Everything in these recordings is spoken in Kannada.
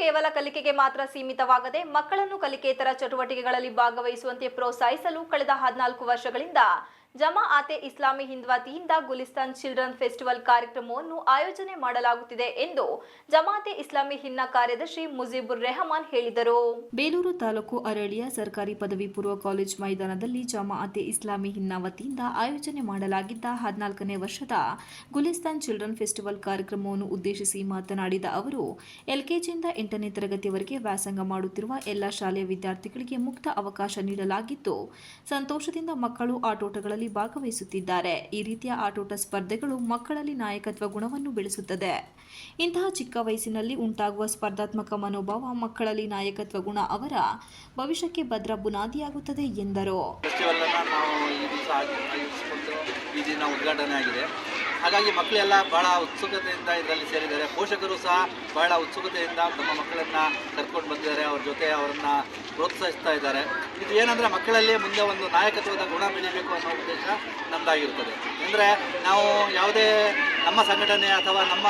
ಕೇವಲ ಕಲಿಕೆಗೆ ಮಾತ್ರ ಸೀಮಿತವಾಗದೆ ಮಕ್ಕಳನ್ನು ಕಲಿಕೇತರ ಚಟುವಟಿಕೆಗಳಲ್ಲಿ ಭಾಗವಹಿಸುವಂತೆ ಪ್ರೋತ್ಸಾಹಿಸಲು ಕಳೆದ ಹದಿನಾಲ್ಕು ವರ್ಷಗಳಿಂದ ಜಮಾಅತೆ ಇಸ್ಲಾಮಿ ಹಿಂದ್ ವತಿಯಿಂದ ಗುಲಿಸ್ತಾನ್ ಚಿಲ್ಡ್ರನ್ ಫೆಸ್ಟಿವಲ್ ಕಾರ್ಯಕ್ರಮವನ್ನು ಆಯೋಜನೆ ಮಾಡಲಾಗುತ್ತಿದೆ ಎಂದು ಜಮಾತೆ ಇಸ್ಲಾಮಿ ಹಿನ್ನ ಕಾರ್ಯದರ್ಶಿ ಮುಜೀಬುರ್ ರೆಹಮಾನ್ ಹೇಳಿದರು. ಬೇಲೂರು ತಾಲೂಕು ಅರಳಿಯ ಸರ್ಕಾರಿ ಪದವಿ ಪೂರ್ವ ಕಾಲೇಜ್ ಮೈದಾನದಲ್ಲಿ ಜಮಾಅತೆ ಇಸ್ಲಾಮಿ ಹಿನ್ನ ಆಯೋಜನೆ ಮಾಡಲಾಗಿದ್ದ ಹದಿನಾಲ್ಕನೇ ವರ್ಷದ ಗುಲಿಸ್ತಾನ್ ಚಿಲ್ಡ್ರನ್ ಫೆಸ್ಟಿವಲ್ ಕಾರ್ಯಕ್ರಮವನ್ನು ಉದ್ದೇಶಿಸಿ ಮಾತನಾಡಿದ ಅವರು, ಎಲ್ಕೆಜಿಯಿಂದ ಎಂಟನೇ ತರಗತಿಯವರೆಗೆ ವ್ಯಾಸಂಗ ಮಾಡುತ್ತಿರುವ ಎಲ್ಲ ಶಾಲೆಯ ವಿದ್ಯಾರ್ಥಿಗಳಿಗೆ ಮುಕ್ತ ಅವಕಾಶ ನೀಡಲಾಗಿದ್ದು, ಸಂತೋಷದಿಂದ ಮಕ್ಕಳು ಆಟೋಟಗಳಲ್ಲಿ ಭಾಗವಹಿಸುತ್ತಿದ್ದಾರೆ. ಈ ರೀತಿಯ ಆಟೋಟ ಸ್ಪರ್ಧೆಗಳು ಮಕ್ಕಳಲ್ಲಿ ನಾಯಕತ್ವ ಗುಣವನ್ನು ಬೆಳೆಸುತ್ತದೆ. ಇಂತಹ ಚಿಕ್ಕ ವಯಸ್ಸಿನಲ್ಲಿ ಉಂಟಾಗುವ ಸ್ಪರ್ಧಾತ್ಮಕ ಮನೋಭಾವ ಮಕ್ಕಳಲ್ಲಿ ನಾಯಕತ್ವ ಗುಣ ಅವರ ಭವಿಷ್ಯಕ್ಕೆ ಭದ್ರ ಬುನಾದಿಯಾಗುತ್ತದೆ ಎಂದರು. ಹಾಗಾಗಿ ಮಕ್ಕಳೆಲ್ಲ ಬಹಳ ಉತ್ಸುಕತೆಯಿಂದ ಇದರಲ್ಲಿ ಸೇರಿದ್ದಾರೆ. ಪೋಷಕರು ಸಹ ಬಹಳ ಉತ್ಸುಕತೆಯಿಂದ ತಮ್ಮ ಮಕ್ಕಳನ್ನ ಕರ್ಕೊಂಡು ಬಂದಿದ್ದಾರೆ. ಅವ್ರ ಜೊತೆ ಅವರನ್ನ ಪ್ರೋತ್ಸಾಹಿಸ್ತಾ ಇದ್ದಾರೆ. ಇದು ಏನಂದ್ರೆ ಮಕ್ಕಳಲ್ಲಿ ಮುಂದೆ ಒಂದು ನಾಯಕತ್ವದ ಗುಣ ಬೆಳೀಬೇಕು ಅನ್ನೋ ಉದ್ದೇಶ ನಮ್ಮದಾಗಿರ್ತದೆ ಅಂದರೆ ನಾವು ಯಾವುದೇ ನಮ್ಮ ಸಂಘಟನೆ ಅಥವಾ ನಮ್ಮ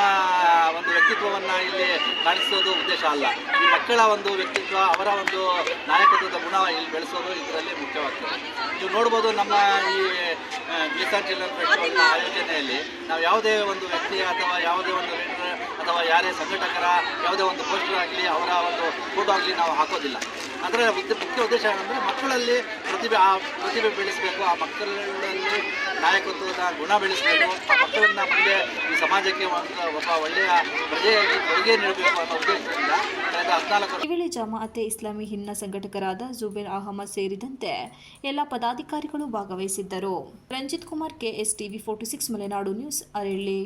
ಒಂದು ವ್ಯಕ್ತಿತ್ವವನ್ನು ಇಲ್ಲಿ ಕಾಣಿಸೋದು ಉದ್ದೇಶ ಅಲ್ಲ. ಈ ಮಕ್ಕಳ ಒಂದು ವ್ಯಕ್ತಿತ್ವ, ಅವರ ಒಂದು ನಾಯಕತ್ವದ ಗುಣ ಇಲ್ಲಿ ಬೆಳೆಸೋದು ಇದರಲ್ಲಿ ಮುಖ್ಯವಾಗ್ತದೆ. ನೀವು ನೋಡ್ಬೋದು ನಮ್ಮ ಈ ಫೆಸ್ಟಿವಲ್ನ ಆಯೋಜನೆಯಲ್ಲಿ ನಾವು ಯಾವುದೇ ಒಂದು ವ್ಯಕ್ತಿ ಅಥವಾ ಯಾವುದೇ ಒಂದು ಯಾರೇ ಸಂಘಟಕರ ಯಾವುದೇ ಒಂದು ಪೋಸ್ಟರ್ ಆಗಲಿ ಅವರ ಒಂದು ಫೋಟೋ ಆಗಲಿ ನಾವು ಹಾಕೋದಿಲ್ಲ. ಅದರ ಮುಖ್ಯ ಉದ್ದೇಶ ಏನಂದರೆ ಮಕ್ಕಳಲ್ಲಿ ಪ್ರತಿಭೆ, ಆ ಪ್ರತಿಭೆ ಬೆಳೆಸಬೇಕು, ಆ ಮಕ್ಕಳಲ್ಲಿ ನಾಯಕತ್ವದ ಗುಣ ಬೆಳೆಸಬೇಕು, ಆ ಮಕ್ಕಳನ್ನ ಮುಂದೆ ಈ ಸಮಾಜಕ್ಕೆ ಒಂದು ಒಬ್ಬ ಒಳ್ಳೆಯ ಪ್ರಜೆಯಾಗಿ ಕೊಡುಗೆ ನೀಡಬೇಕು ಅನ್ನೋ ಉದ್ದೇಶದಿಂದ ಕಳೆದ ಜಮಾಅತೆ ಇಸ್ಲಾಮಿ ಹಿನ್ನ ಸಂಘಟಕರಾದ ಜುಬೇರ್ ಅಹಮದ್ ಸೇರಿದಂತೆ ಎಲ್ಲ ಪದಾಧಿಕಾರಿಗಳು ಭಾಗವಹಿಸಿದ್ದರು. Ranjith Kumar KS TV forty six, Malenadu News, Aralli.